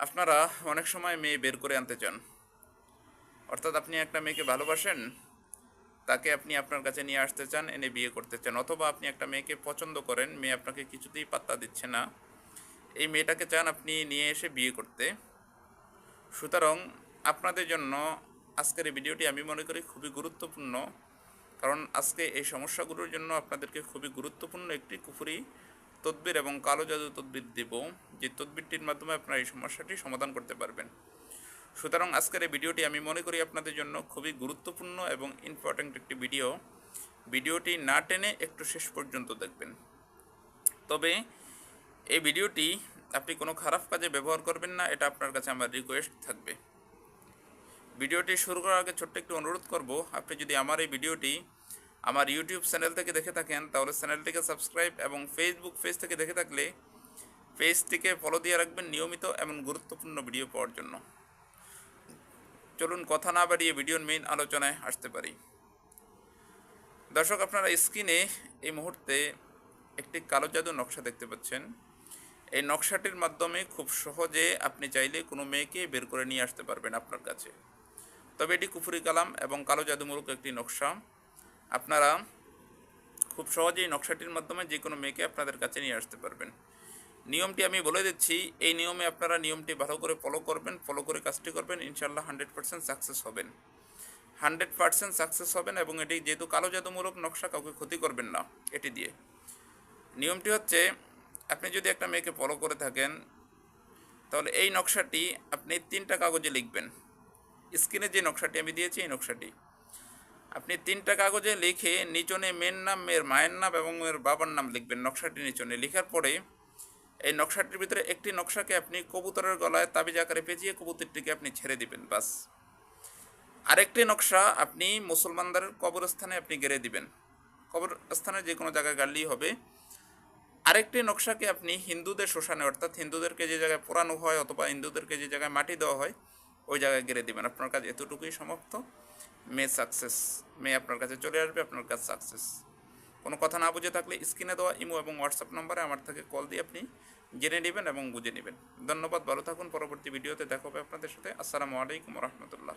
আপনারা অনেক সময় মেয়ে বের করে আনতে চান। অর্থাৎ আপনি একটা মেয়েকে ভালোবাসেন, তাকে আপনি আপনার কাছে নিয়ে আসতে চান, এনে বিয়ে করতে চান, অথবা আপনি একটা মেয়েকে পছন্দ করেন, মেয়ে আপনাকে কিছুতেই পাত্তা দিচ্ছে না। এই মেয়েটাকে চান আপনি নিয়ে এসে বিয়ে করতে। সুতরাং আপনাদের জন্য আজকের এই ভিডিওটি আমি মনে করি খুবই গুরুত্বপূর্ণ, কারণ আজকে এই সমস্যাগুলোর জন্য আপনাদেরকে খুবই গুরুত্বপূর্ণ একটি কুফুরি তদবির এবং কালো জাদু তদবির দেব, যে তদবিরটির মাধ্যমে আপনারা এই সমস্যাটি সমাধান করতে পারবেন। সুতরাং আজকের এই ভিডিওটি আমি মনে করি আপনাদের জন্য খুবই গুরুত্বপূর্ণ এবং ইম্পর্ট্যান্ট একটি ভিডিও। ভিডিওটি না টেনে একটু শেষ পর্যন্ত দেখবেন। তবে এই ভিডিওটি আপনি কোনো খারাপ কাজে ব্যবহার করবেন না, এটা আপনার কাছে আমার রিকোয়েস্ট থাকবে। ভিডিওটি শুরু করার আগে ছোট্ট একটু অনুরোধ করব, আপনি যদি আমার এই ভিডিওটি আমার ইউটিউব চ্যানেল থেকে দেখে থাকেন, তাহলে চ্যানেলটিকে সাবস্ক্রাইব এবং ফেসবুক পেজ থেকে দেখে থাকলে পেজটিকে ফলো দিয়ে রাখবেন নিয়মিত এবং গুরুত্বপূর্ণ ভিডিও পাওয়ার জন্য। চলুন কথা না বাড়িয়ে ভিডিওর মেইন আলোচনায় আসতে পারি। দর্শক, আপনারা স্ক্রিনে এই মুহূর্তে একটি কালো জাদু নকশা দেখতে পাচ্ছেন। এই নকশাটির মাধ্যমে খুব সহজে আপনি চাইলে কোনো মেয়েকে বের করে নিয়ে আসতে পারবেন আপনার কাছে। তবে এটি কুফুরি কালাম এবং কালো জাদুমূলক একটি নকশা। আপনারা খুব সহজেই নকশাটির মাধ্যমে যে কোনো মেয়েকে আপনাদের কাছে নিয়ে আসতে পারবেন। নিয়মটি আমি বলে দিচ্ছি, এই নিয়মে আপনারা নিয়মটি ভালো করে ফলো করবেন ফলো করে কাজটি করবেন ইনশাল্লাহ হান্ড্রেড পার্সেন্ট সাকসেস হবেন। হান্ড্রেড পার্সেন্ট সাকসেস হবেন এবং এটি যেহেতু কালো জাদুমূলক নকশা, কাউকে ক্ষতি করবেন না এটি দিয়ে। নিয়মটি হচ্ছে, আপনি যদি একটা মেয়েকে ফলো করে থাকেন, তাহলে এই নকশাটি আপনি তিনটা কাগজে লিখবেন। স্ক্রিনে যে নকশাটি আমি দিয়েছি, এই নকশাটি। আপনি তিনটা কাগজে লিখে নিচনে মেয়ের নাম, মেয়ের মায়ের নাম এবং মেয়ের বাবার নাম লিখবেন নকশাটি নিচনে। লেখার পরে এই নকশাটির ভিতরে একটি নকশাকে আপনি কবুতরের গলায় তাবিজ আকারে পেঁচিয়ে কবুতরটিকে আপনি ছেড়ে দিবেন, বাস। আরেকটি নকশা আপনি মুসলমানদের কবরস্থানে আপনি গেড়ে দিবেন। কবরস্থানে যে কোনো জায়গায় গাড়লেই হবে। আরেকটি নকশাকে আপনি হিন্দুদের শ্মশানে, অর্থাৎ হিন্দুদেরকে যে জায়গায় পোড়ানো হয় অথবা হিন্দুদেরকে যে জায়গায় মাটি দেওয়া হয়, ওই জায়গায় গেড়ে দিবেন। আপনার কাজ এতটুকুই সমাপ্ত। মেয়ে সাকসেস মে আপনার কাছে চলে আসবে, আপনার কাছে সাকসেস কোনো কথা না বুঝে থাকলে স্ক্রিনে দেওয়া ইমো এবং হোয়াটসঅ্যাপ নম্বরে আমার থেকে কল দিয়ে আপনি জেনে নেবেন এবং বুঝে নেবেন। ধন্যবাদ, ভালো থাকুন, পরবর্তী ভিডিওতে দেখা হবে আপনাদের সাথে। আসসালামু আলাইকুম রহমতুল্লাহ।